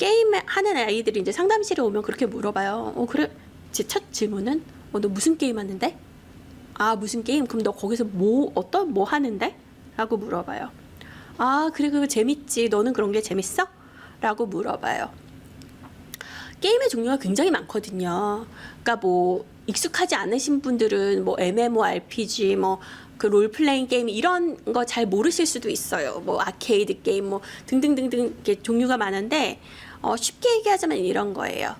게임 하는 아이들이 이제 상담실에 오면 그렇게 물어봐요. 어 그래 제 첫 질문은 어 너 무슨 게임 하는데? 아 무슨 게임? 그럼 너 거기서 뭐 어떤 뭐 하는데? 라고 물어봐요. 아 그래 그거 재밌지. 너는 그런 게 재밌어? 라고 물어봐요. 게임의 종류가 굉장히 많거든요. 그러니까 뭐 익숙하지 않으신 분들은 뭐 MMORPG 뭐 그 롤플레잉 게임 이런 거 잘 모르실 수도 있어요. 뭐 아케이드 게임 뭐 등등등등 이렇게 종류가 많은데 어, 쉽게 얘기하자면 이런 거예요.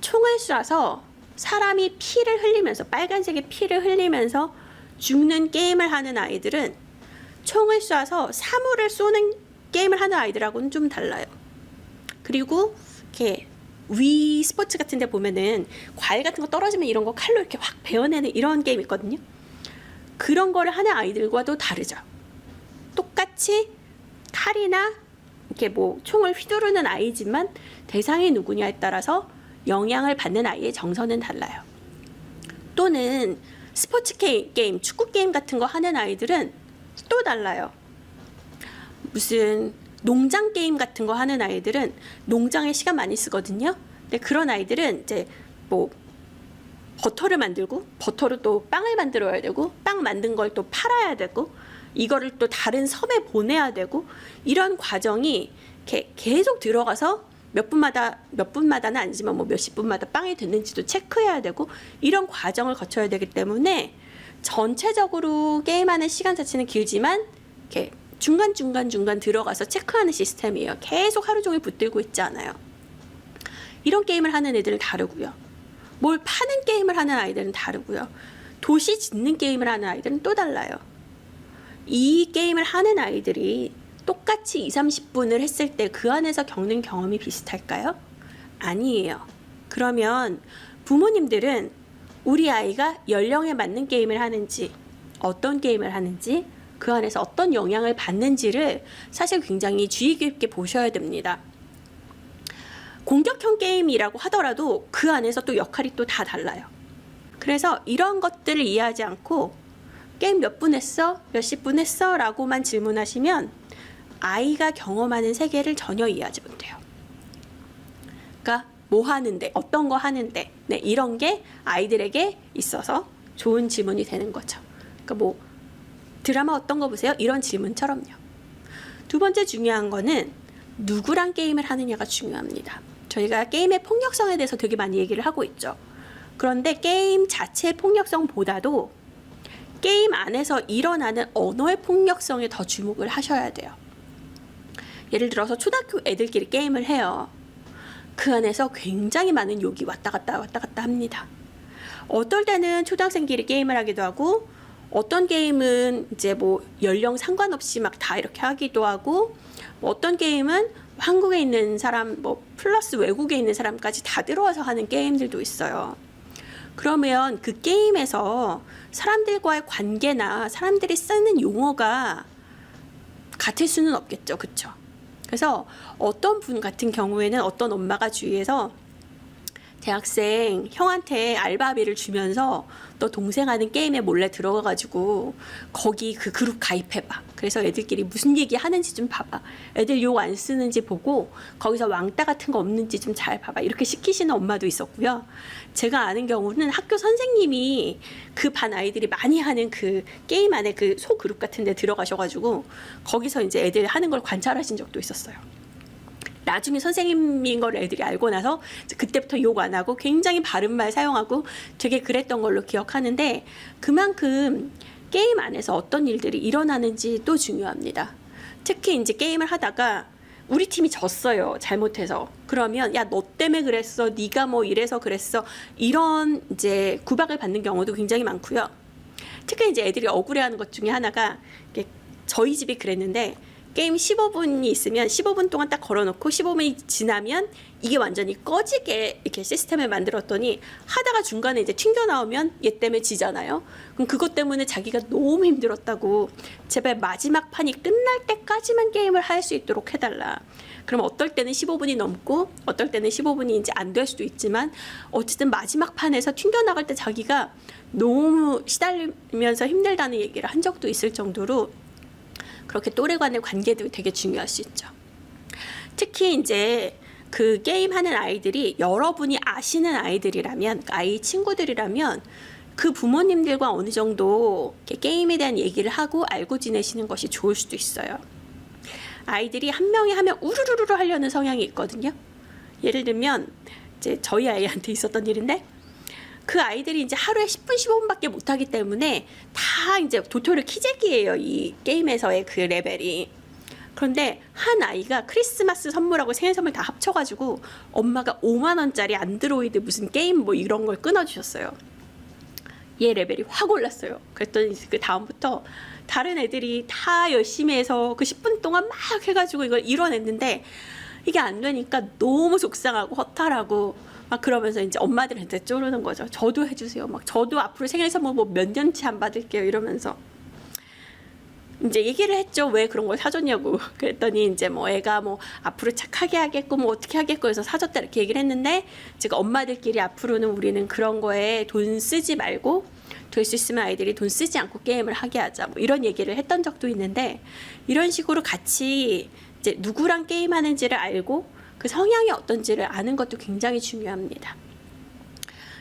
총을 쏴서 사람이 피를 흘리면서 빨간색의 피를 흘리면서 죽는 게임을 하는 아이들은 총을 쏴서 사물을 쏘는 게임을 하는 아이들하고는 좀 달라요. 그리고 이렇게 위 스포츠 같은 데 보면은 과일 같은 거 떨어지면 이런 거 칼로 이렇게 확 베어내는 이런 게임 있거든요. 그런 거를 하는 아이들과도 다르죠. 똑같이 칼이나 이렇게 뭐 총을 휘두르는 아이지만 대상이 누구냐에 따라서 영향을 받는 아이의 정서는 달라요. 또는 스포츠 게- 게임, 축구 게임 같은 거 하는 아이들은 또 달라요. 무슨 농장 게임 같은 거 하는 아이들은 농장에 시간 많이 쓰거든요. 근데 그런 아이들은 이제 뭐 버터를 만들고 버터로 또 빵을 만들어야 되고 빵 만든 걸 또 팔아야 되고 이거를 또 다른 섬에 보내야 되고 이런 과정이 계속 들어가서 몇 분마다 몇 분마다는 아니지만 뭐 몇십 분마다 빵이 됐는지도 체크해야 되고 이런 과정을 거쳐야 되기 때문에 전체적으로 게임하는 시간 자체는 길지만 이렇게 중간 중간 중간 들어가서 체크하는 시스템이에요. 계속 하루 종일 붙들고 있지 않아요. 이런 게임을 하는 애들은 다르고요. 뭘 파는 게임을 하는 아이들은 다르고요. 도시 짓는 게임을 하는 아이들은 또 달라요. 이 게임을 하는 아이들이 똑같이 2, 30분을 했을 때 그 안에서 겪는 경험이 비슷할까요? 아니에요. 그러면 부모님들은 우리 아이가 연령에 맞는 게임을 하는지, 어떤 게임을 하는지, 그 안에서 어떤 영향을 받는지를 사실 굉장히 주의 깊게 보셔야 됩니다. 공격형 게임이라고 하더라도 그 안에서 또 역할이 또 다 달라요. 그래서 이런 것들을 이해하지 않고 게임 몇 분 했어? 몇십 분 했어? 라고만 질문하시면 아이가 경험하는 세계를 전혀 이해하지 못해요. 그러니까 뭐 하는데, 어떤 거 하는데, 네, 이런 게 아이들에게 있어서 좋은 질문이 되는 거죠. 그러니까 뭐 드라마 어떤 거 보세요? 이런 질문처럼요. 두 번째 중요한 거는 누구랑 게임을 하느냐가 중요합니다. 저희가 게임의 폭력성에 대해서 되게 많이 얘기를 하고 있죠. 그런데 게임 자체의 폭력성보다도 게임 안에서 일어나는 언어의 폭력성에 더 주목을 하셔야 돼요. 예를 들어서 초등학교 애들끼리 게임을 해요. 그 안에서 굉장히 많은 욕이 왔다 갔다 왔다 갔다 합니다. 어떨 때는 초등학생끼리 게임을 하기도 하고 어떤 게임은 이제 뭐 연령 상관없이 막 다 이렇게 하기도 하고 뭐 어떤 게임은 한국에 있는 사람 뭐 플러스 외국에 있는 사람까지 다 들어와서 하는 게임들도 있어요. 그러면 그 게임에서 사람들과의 관계나 사람들이 쓰는 용어가 같을 수는 없겠죠. 그쵸? 그래서 어떤 분 같은 경우에는 어떤 엄마가 주위에서 대학생 형한테 알바비를 주면서 너 동생 하는 게임에 몰래 들어가가지고 거기 그 그룹 가입해봐. 그래서 애들끼리 무슨 얘기 하는지 좀 봐봐. 애들 욕 안 쓰는지 보고 거기서 왕따 같은 거 없는지 좀 잘 봐봐. 이렇게 시키시는 엄마도 있었고요. 제가 아는 경우는 학교 선생님이 그 반 아이들이 많이 하는 그 게임 안에 그 소 그룹 같은 데 들어가셔가지고 거기서 이제 애들 하는 걸 관찰하신 적도 있었어요. 나중에 선생님인 걸 애들이 알고 나서 그때부터 욕 안 하고 굉장히 바른 말 사용하고 되게 그랬던 걸로 기억하는데 그만큼 게임 안에서 어떤 일들이 일어나는지 또 중요합니다. 특히 이제 게임을 하다가 우리 팀이 졌어요. 잘못해서. 그러면 야 너 때문에 그랬어. 네가 뭐 이래서 그랬어. 이런 이제 구박을 받는 경우도 굉장히 많고요. 특히 이제 애들이 억울해하는 것 중에 하나가 저희 집이 그랬는데 게임 15분이 있으면 15분 동안 딱 걸어놓고 15분이 지나면 이게 완전히 꺼지게 이렇게 시스템을 만들었더니 하다가 중간에 이제 튕겨 나오면 얘 때문에 지잖아요. 그럼 그것 때문에 자기가 너무 힘들었다고 제발 마지막 판이 끝날 때까지만 게임을 할 수 있도록 해달라. 그럼 어떨 때는 15분이 넘고 어떨 때는 15분이 이제 안 될 수도 있지만 어쨌든 마지막 판에서 튕겨 나갈 때 자기가 너무 시달리면서 힘들다는 얘기를 한 적도 있을 정도로 그렇게 또래 간의 관계도 되게 중요할 수 있죠. 특히 이제 그 게임 하는 아이들이 여러분이 아시는 아이들이라면 아이 친구들이라면 그 부모님들과 어느 정도 게임에 대한 얘기를 하고 알고 지내시는 것이 좋을 수도 있어요. 아이들이 한 명이 하면 우르르르 하려는 성향이 있거든요. 예를 들면 이제 저희 아이한테 있었던 일인데 그 아이들이 이제 하루에 10분 15분밖에 못 하기 때문에 다 이제 도토리 키재기예요. 이 게임에서의 그 레벨이. 그런데 한 아이가 크리스마스 선물하고 생일 선물 다 합쳐가지고 엄마가 5만 원짜리 안드로이드 무슨 게임 뭐 이런 걸 끊어주셨어요. 얘 레벨이 확 올랐어요. 그랬더니 그 다음부터 다른 애들이 다 열심히 해서 그 10분 동안 막 해가지고 이걸 이뤄냈는데 이게 안 되니까 너무 속상하고 허탈하고 막 그러면서 이제 엄마들한테 쪼르는 거죠. 저도 해주세요. 막 저도 앞으로 생일 선물 뭐 몇 년치 안 받을게요. 이러면서 이제 얘기를 했죠. 왜 그런 걸 사줬냐고. 그랬더니 이제 뭐 애가 뭐 앞으로 착하게 하겠고 뭐 어떻게 하겠고 해서 사줬다 이렇게 얘기를 했는데 제가 엄마들끼리 앞으로는 우리는 그런 거에 돈 쓰지 말고 될 수 있으면 아이들이 돈 쓰지 않고 게임을 하게 하자. 뭐 이런 얘기를 했던 적도 있는데 이런 식으로 같이 이제 누구랑 게임하는지를 알고 그 성향이 어떤지를 아는 것도 굉장히 중요합니다.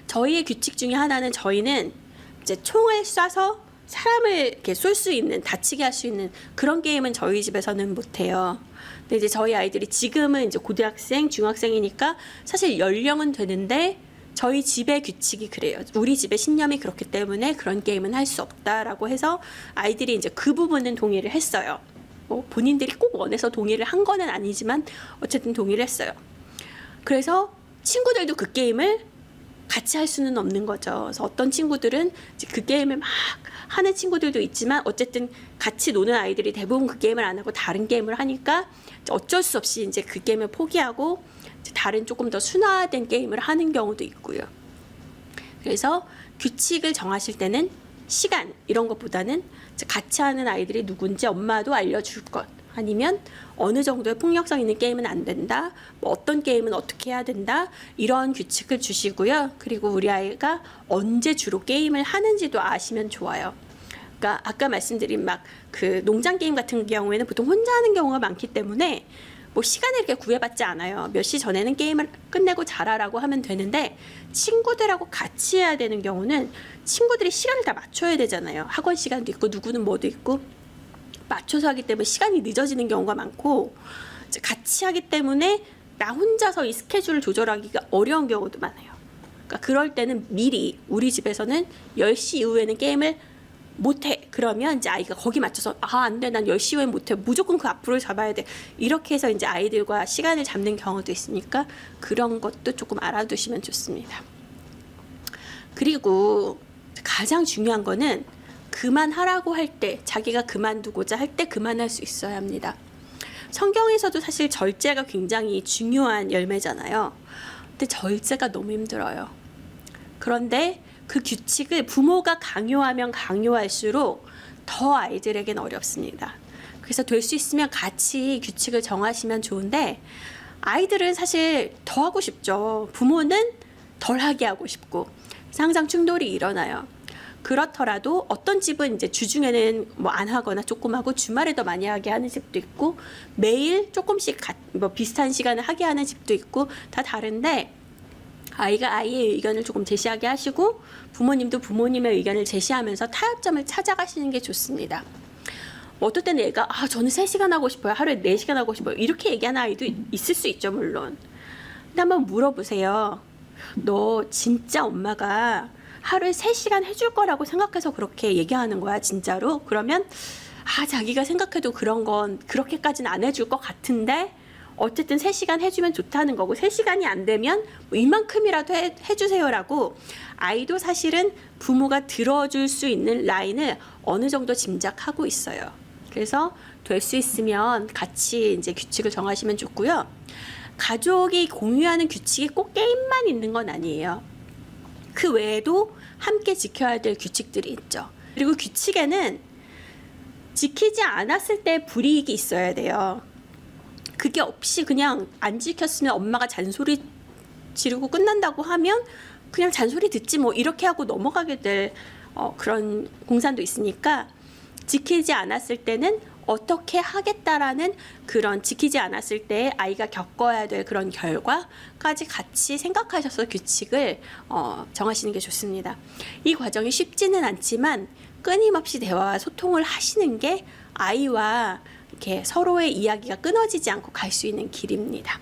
저희의 규칙 중에 하나는 저희는 이제 총을 쏴서 사람을 이렇게 쏠 수 있는 다치게 할 수 있는 그런 게임은 저희 집에서는 못 해요. 근데 이제 저희 아이들이 지금은 이제 고등학생, 중학생이니까 사실 연령은 되는데 저희 집의 규칙이 그래요. 우리 집의 신념이 그렇기 때문에 그런 게임은 할 수 없다라고 해서 아이들이 이제 그 부분은 동의를 했어요. 뭐 본인들이 꼭 원해서 동의를 한 거는 아니지만 어쨌든 동의를 했어요. 그래서 친구들도 그 게임을 같이 할 수는 없는 거죠. 그래서 어떤 친구들은 그 게임을 막 하는 친구들도 있지만 어쨌든 같이 노는 아이들이 대부분 그 게임을 안 하고 다른 게임을 하니까 어쩔 수 없이 이제 그 게임을 포기하고 다른 조금 더 순화된 게임을 하는 경우도 있고요. 그래서 규칙을 정하실 때는 시간 이런 것보다는 같이 하는 아이들이 누군지 엄마도 알려줄 것. 아니면 어느 정도의 폭력성 있는 게임은 안 된다. 뭐 어떤 게임은 어떻게 해야 된다. 이런 규칙을 주시고요. 그리고 우리 아이가 언제 주로 게임을 하는지도 아시면 좋아요. 그러니까 아까 말씀드린 막 그 농장 게임 같은 경우에는 보통 혼자 하는 경우가 많기 때문에 뭐 시간을 이렇게 구애받지 않아요. 몇 시 전에는 게임을 끝내고 자라라고 하면 되는데 친구들하고 같이 해야 되는 경우는 친구들이 시간을 다 맞춰야 되잖아요. 학원 시간도 있고 누구는 뭐도 있고 맞춰서 하기 때문에 시간이 늦어지는 경우가 많고 같이 하기 때문에 나 혼자서 이 스케줄을 조절하기가 어려운 경우도 많아요. 그러니까 그럴 때는 미리 우리 집에서는 10시 이후에는 게임을 못해. 그러면 이제 아이가 거기 맞춰서 아, 안 돼. 난 10시 후엔 못해. 무조건 그 앞으로 잡아야 돼. 이렇게 해서 이제 아이들과 시간을 잡는 경우도 있으니까 그런 것도 조금 알아두시면 좋습니다. 그리고 가장 중요한 거는 그만하라고 할 때, 자기가 그만두고자 할 때 그만할 수 있어야 합니다. 성경에서도 사실 절제가 굉장히 중요한 열매잖아요. 근데 절제가 너무 힘들어요. 그런데 그 규칙을 부모가 강요하면 강요할수록 더 아이들에겐 어렵습니다. 그래서 될 수 있으면 같이 규칙을 정하시면 좋은데 아이들은 사실 더 하고 싶죠. 부모는 덜 하게 하고 싶고 항상 충돌이 일어나요. 그렇더라도 어떤 집은 이제 주중에는 뭐 안 하거나 조금 하고 주말에 더 많이 하게 하는 집도 있고 매일 조금씩 가, 뭐 비슷한 시간을 하게 하는 집도 있고 다 다른데 아이가 아이의 의견을 조금 제시하게 하시고 부모님도 부모님의 의견을 제시하면서 타협점을 찾아가시는 게 좋습니다. 뭐 어떨 때는 얘가 아 저는 3시간 하고 싶어요. 하루에 4시간 하고 싶어요. 이렇게 얘기하는 아이도 있- 있을 수 있죠, 물론. 근데 한번 물어보세요. 너 진짜 엄마가 하루에 3시간 해줄 거라고 생각해서 그렇게 얘기하는 거야, 진짜로? 그러면 아, 자기가 생각해도 그런 건 그렇게까지는 안 해줄 것 같은데 어쨌든 3시간 해주면 좋다는 거고 3시간이 안 되면 뭐 이만큼이라도 해, 해주세요라고 아이도 사실은 부모가 들어줄 수 있는 라인을 어느 정도 짐작하고 있어요. 그래서 될 수 있으면 같이 이제 규칙을 정하시면 좋고요. 가족이 공유하는 규칙이 꼭 게임만 있는 건 아니에요. 그 외에도 함께 지켜야 될 규칙들이 있죠. 그리고 규칙에는 지키지 않았을 때 불이익이 있어야 돼요. 그게 없이 그냥 안 지켰으면 엄마가 잔소리 지르고 끝난다고 하면 그냥 잔소리 듣지 뭐 이렇게 하고 넘어가게 될 어, 그런 공산도 있으니까 지키지 않았을 때는 어떻게 하겠다라는 그런 지키지 않았을 때 아이가 겪어야 될 그런 결과까지 같이 생각하셔서 규칙을 어, 정하시는 게 좋습니다. 이 과정이 쉽지는 않지만 끊임없이 대화와 소통을 하시는 게 아이와 이렇게 서로의 이야기가 끊어지지 않고 갈 수 있는 길입니다.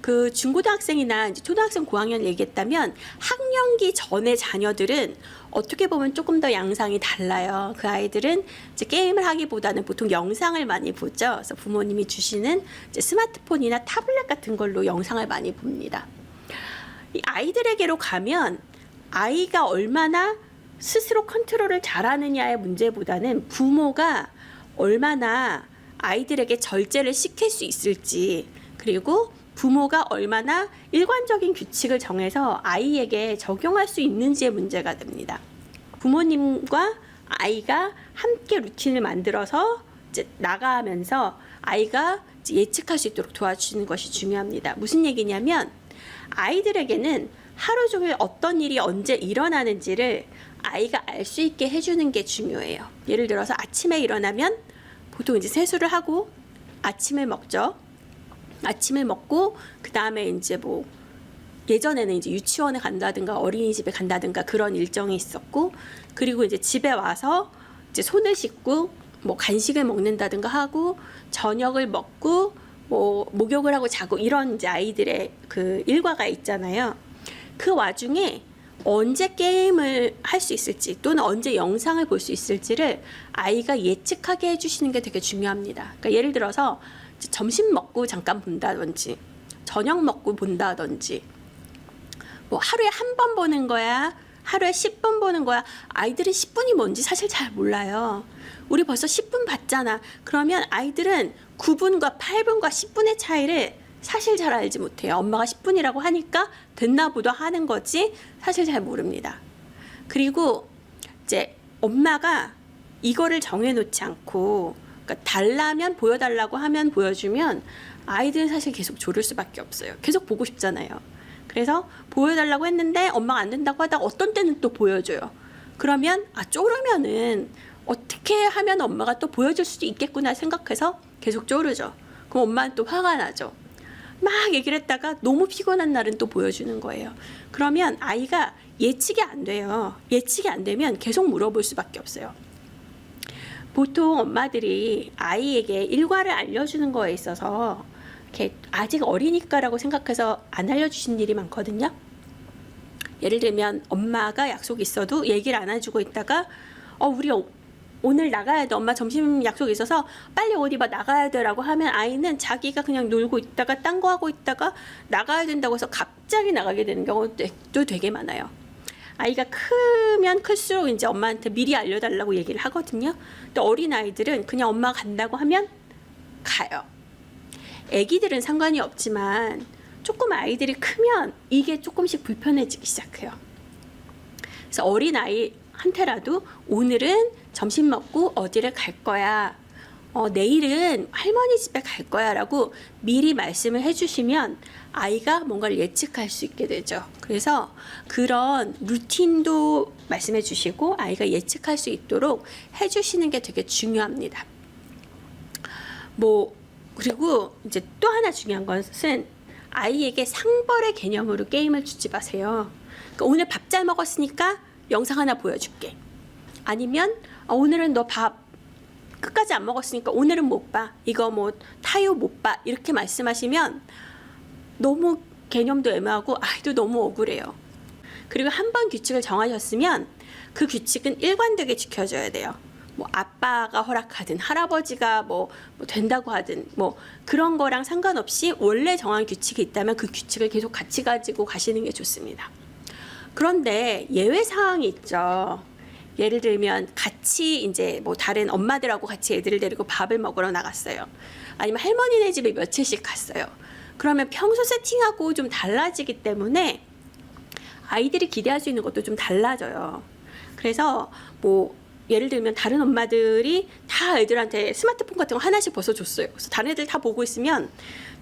그 중고등학생이나 이제 초등학생 고학년 얘기했다면 학령기 전의 자녀들은 어떻게 보면 조금 더 양상이 달라요. 그 아이들은 이제 게임을 하기보다는 보통 영상을 많이 보죠. 그래서 부모님이 주시는 이제 스마트폰이나 타블렛 같은 걸로 영상을 많이 봅니다. 이 아이들에게로 가면 아이가 얼마나 스스로 컨트롤을 잘하느냐의 문제보다는 부모가 얼마나 아이들에게 절제를 시킬 수 있을지 그리고 부모가 얼마나 일관적인 규칙을 정해서 아이에게 적용할 수 있는지의 문제가 됩니다. 부모님과 아이가 함께 루틴을 만들어서 나가면서 아이가 예측할 수 있도록 도와주는 것이 중요합니다. 무슨 얘기냐면 아이들에게는 하루 종일 어떤 일이 언제 일어나는지를 아이가 알 수 있게 해주는 게 중요해요. 예를 들어서 아침에 일어나면 보통 이제 세수를 하고 아침을 먹죠. 아침을 먹고 그 다음에 이제 뭐 예전에는 이제 유치원에 간다든가 어린이집에 간다든가 그런 일정이 있었고 그리고 이제 집에 와서 이제 손을 씻고 뭐 간식을 먹는다든가 하고 저녁을 먹고 뭐 목욕을 하고 자고 이런 이제 아이들의 그 일과가 있잖아요. 그 와중에 언제 게임을 할 수 있을지 또는 언제 영상을 볼 수 있을지를 아이가 예측하게 해주시는 게 되게 중요합니다. 그러니까 예를 들어서 점심 먹고 잠깐 본다든지 저녁 먹고 본다든지 뭐 하루에 한 번 보는 거야 하루에 10분 보는 거야. 아이들은 10분이 뭔지 사실 잘 몰라요. 우리 벌써 10분 봤잖아. 그러면 아이들은 9분과 8분과 10분의 차이를 사실 잘 알지 못해요 엄마가 10분이라고 하니까 됐나 보다 하는 거지 사실 잘 모릅니다 그리고 이제 엄마가 이거를 정해놓지 않고 그러니까 달라면 보여달라고 하면 보여주면 아이들은 사실 계속 조를 수밖에 없어요. 계속 보고 싶잖아요. 그래서 보여달라고 했는데 엄마가 안 된다고 하다가 어떤 때는 또 보여줘요. 그러면 아 쪼르면은 어떻게 하면 엄마가 또 보여줄 수도 있겠구나 생각해서 계속 쪼르죠. 그럼 엄마는 또 화가 나죠. 막 얘기를 했다가 너무 피곤한 날은 또 보여주는 거예요. 그러면 아이가 예측이 안 돼요. 예측이 안 되면 계속 물어볼 수밖에 없어요. 보통 엄마들이 아이에게 일과를 알려주는 거에 있어서 이렇게 아직 어리니까라고 생각해서 안 알려주신 일이 많거든요. 예를 들면 엄마가 약속이 있어도 얘기를 안 해주고 있다가 어 우리 어- 오늘 나가야 돼 엄마 점심 약속 있어서 빨리 옷 입어 나가야 돼라고 하면 아이는 자기가 그냥 놀고 있다가 딴 거 하고 있다가 나가야 된다고 해서 갑자기 나가게 되는 경우도 되게 많아요. 아이가 크면 클수록 이제 엄마한테 미리 알려달라고 얘기를 하거든요. 근데 어린 아이들은 그냥 엄마 간다고 하면 가요. 아기들은 상관이 없지만 조금 아이들이 크면 이게 조금씩 불편해지기 시작해요. 그래서 어린 아이 한테라도 오늘은 점심 먹고 어디를 갈 거야. 어, 내일은 할머니 집에 갈 거야 라고 미리 말씀을 해주시면 아이가 뭔가를 예측할 수 있게 되죠. 그래서 그런 루틴도 말씀해 주시고 아이가 예측할 수 있도록 해주시는 게 되게 중요합니다. 뭐 그리고 이제 또 하나 중요한 것은 아이에게 상벌의 개념으로 게임을 주지 마세요. 그러니까 오늘 밥 잘 먹었으니까 영상 하나 보여줄게. 아니면 아, 오늘은 너 밥 끝까지 안 먹었으니까 오늘은 못 봐. 이거 뭐 타요 못 봐. 이렇게 말씀하시면 너무 개념도 애매하고 아이도 너무 억울해요. 그리고 한 번 규칙을 정하셨으면 그 규칙은 일관되게 지켜져야 돼요. 뭐 아빠가 허락하든 할아버지가 뭐, 뭐 된다고 하든 뭐 그런 거랑 상관없이 원래 정한 규칙이 있다면 그 규칙을 계속 같이 가지고 가시는 게 좋습니다. 그런데 예외 사항이 있죠. 예를 들면 같이 이제 뭐 다른 엄마들하고 같이 애들을 데리고 밥을 먹으러 나갔어요. 아니면 할머니네 집에 며칠씩 갔어요. 그러면 평소 세팅하고 좀 달라지기 때문에 아이들이 기대할 수 있는 것도 좀 달라져요. 그래서 뭐 예를 들면 다른 엄마들이 다 애들한테 스마트폰 같은 거 하나씩 벗어 줬어요. 그래서 다른 애들 다 보고 있으면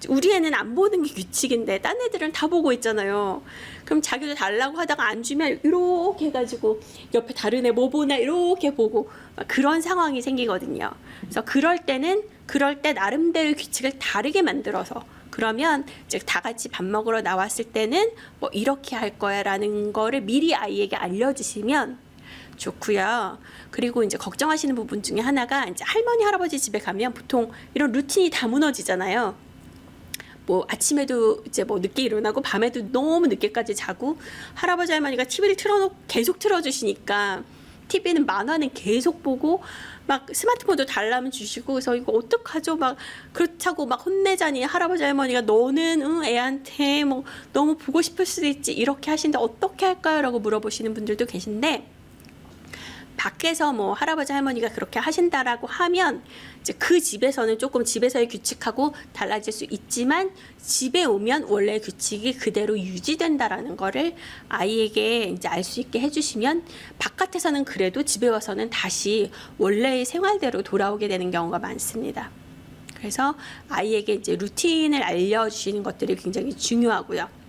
우리 애는 안 보는 게 규칙인데 딴 애들은 다 보고 있잖아요. 그럼 자기도 달라고 하다가 안 주면 이렇게 해가지고 옆에 다른 애 뭐 보나 이렇게 보고 막 그런 상황이 생기거든요. 그래서 그럴 때는 그럴 때 나름대로 규칙을 다르게 만들어서 그러면 이제 다 같이 밥 먹으러 나왔을 때는 뭐 이렇게 할 거야라는 거를 미리 아이에게 알려주시면 좋고요. 그리고 이제 걱정하시는 부분 중에 하나가 이제 할머니 할아버지 집에 가면 보통 이런 루틴이 다 무너지잖아요. 뭐 아침에도 이제 뭐 늦게 일어나고 밤에도 너무 늦게까지 자고 할아버지 할머니가 TV를 틀어놓고 계속 틀어주시니까 TV는 만화는 계속 보고 막 스마트폰도 달라면 주시고 그래서 이거 어떡하죠 막 그렇다고 막 혼내자니 할아버지 할머니가 너는 응, 애한테 뭐 너무 보고 싶을 수도 있지 이렇게 하시는데 어떻게 할까요 라고 물어보시는 분들도 계신데 밖에서 뭐 할아버지 할머니가 그렇게 하신다라고 하면 이제 그 집에서는 조금 집에서의 규칙하고 달라질 수 있지만 집에 오면 원래 규칙이 그대로 유지된다라는 거를 아이에게 이제 알 수 있게 해주시면 바깥에서는 그래도 집에 와서는 다시 원래의 생활대로 돌아오게 되는 경우가 많습니다. 그래서 아이에게 이제 루틴을 알려주시는 것들이 굉장히 중요하고요.